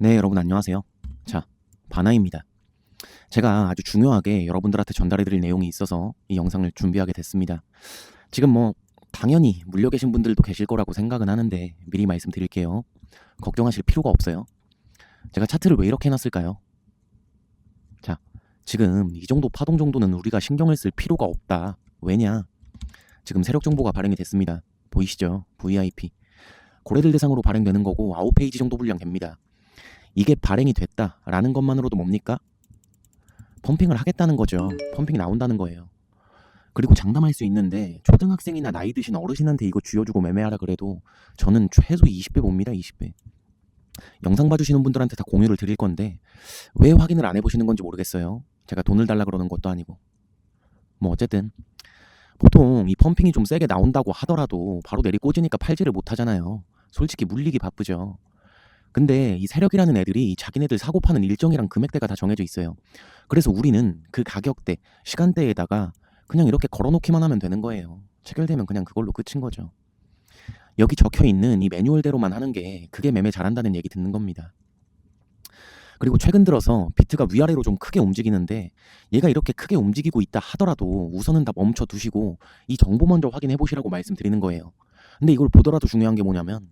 네, 여러분 안녕하세요. 자, 바나입니다. 제가 아주 중요하게 여러분들한테 전달해드릴 내용이 있어서 이 영상을 준비하게 됐습니다. 지금 뭐 당연히 물려 계신 분들도 계실 거라고 생각은 하는데 미리 말씀드릴게요. 걱정하실 필요가 없어요. 제가 차트를 왜 이렇게 해놨을까요? 자, 지금 이 정도 파동 정도는 우리가 신경을 쓸 필요가 없다. 왜냐? 지금 세력 정보가 발행이 됐습니다. 보이시죠? VIP. 고래들 대상으로 발행되는 거고 9페이지 정도 분량 됩니다. 이게 발행이 됐다라는 것만으로도 뭡니까? 펌핑을 하겠다는 거죠. 펌핑이 나온다는 거예요. 그리고 장담할 수 있는데 초등학생이나 나이 드신 어르신한테 이거 쥐어주고 매매하라 그래도 저는 최소 20배 봅니다. 20배. 영상 봐주시는 분들한테 다 공유를 드릴 건데 왜 확인을 안 해보시는 건지 모르겠어요. 제가 돈을 달라 그러는 것도 아니고. 뭐 어쨌든 보통 이 펌핑이 좀 세게 나온다고 하더라도 바로 내리 꽂으니까 팔지를 못하잖아요. 솔직히 물리기 바쁘죠. 근데 이 세력이라는 애들이 자기네들 사고 파는 일정이랑 금액대가 다 정해져 있어요. 그래서 우리는 그 가격대, 시간대에다가 그냥 이렇게 걸어놓기만 하면 되는 거예요. 체결되면 그냥 그걸로 끝인 거죠. 여기 적혀 있는 이 매뉴얼대로만 하는 게 그게 매매 잘한다는 얘기 듣는 겁니다. 그리고 최근 들어서 비트가 위아래로 좀 크게 움직이는데 얘가 이렇게 크게 움직이고 있다 하더라도 우선은 다 멈춰 두시고 이 정보 먼저 확인해 보시라고 말씀드리는 거예요. 근데 이걸 보더라도 중요한 게 뭐냐면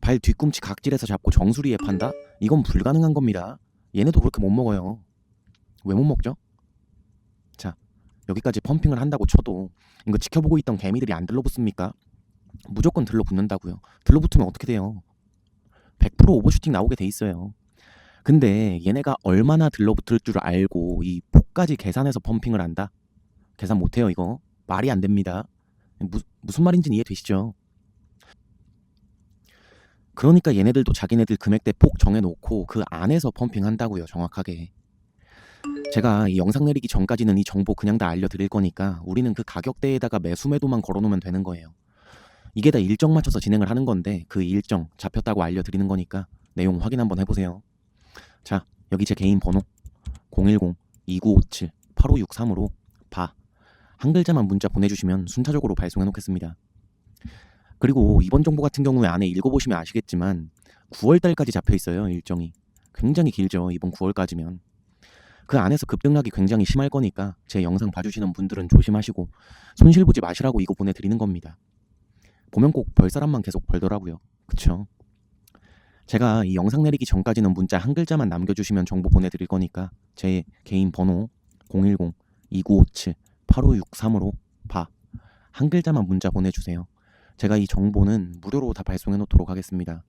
발 뒤꿈치 각질에서 잡고 정수리에 판다? 이건 불가능한 겁니다. 얘네도 그렇게 못 먹어요. 왜 못 먹죠? 자, 여기까지 펌핑을 한다고 쳐도 이거 지켜보고 있던 개미들이 안 들러붙습니까? 무조건 들러붙는다고요. 들러붙으면 어떻게 돼요? 100% 오버슈팅 나오게 돼 있어요. 근데 얘네가 얼마나 들러붙을 줄 알고 이 폭까지 계산해서 펌핑을 한다? 계산 못해요 이거. 말이 안 됩니다. 무, 무슨 말인지는 이해되시죠? 그러니까 얘네들도 자기네들 금액대 폭 정해놓고 그 안에서 펌핑한다고요 정확하게. 제가 이 영상 내리기 전까지는 이 정보 그냥 다 알려드릴 거니까 우리는 그 가격대에다가 매수 매도만 걸어놓으면 되는 거예요. 이게 다 일정 맞춰서 진행을 하는 건데 그 일정 잡혔다고 알려드리는 거니까 내용 확인 한번 해보세요. 자 여기 제 개인 번호 010-2957-8563으로 바. 한 글자만 문자 보내주시면 순차적으로 발송해 놓겠습니다 그리고 이번 정보 같은 경우에 안에 읽어보시면 아시겠지만 9월 달까지 잡혀 있어요 일정이. 굉장히 길죠 이번 9월까지면. 그 안에서 급등락이 굉장히 심할 거니까 제 영상 봐주시는 분들은 조심하시고 손실 보지 마시라고 이거 보내드리는 겁니다. 보면 꼭 벌 사람만 계속 벌더라고요. 그쵸? 제가 이 영상 내리기 전까지는 문자 한 글자만 남겨주시면 정보 보내드릴 거니까 제 개인 번호 010-2957-8563으로 바한 글자만 문자 보내주세요 제가 이 정보는 무료로 다 발송해 놓도록 하겠습니다.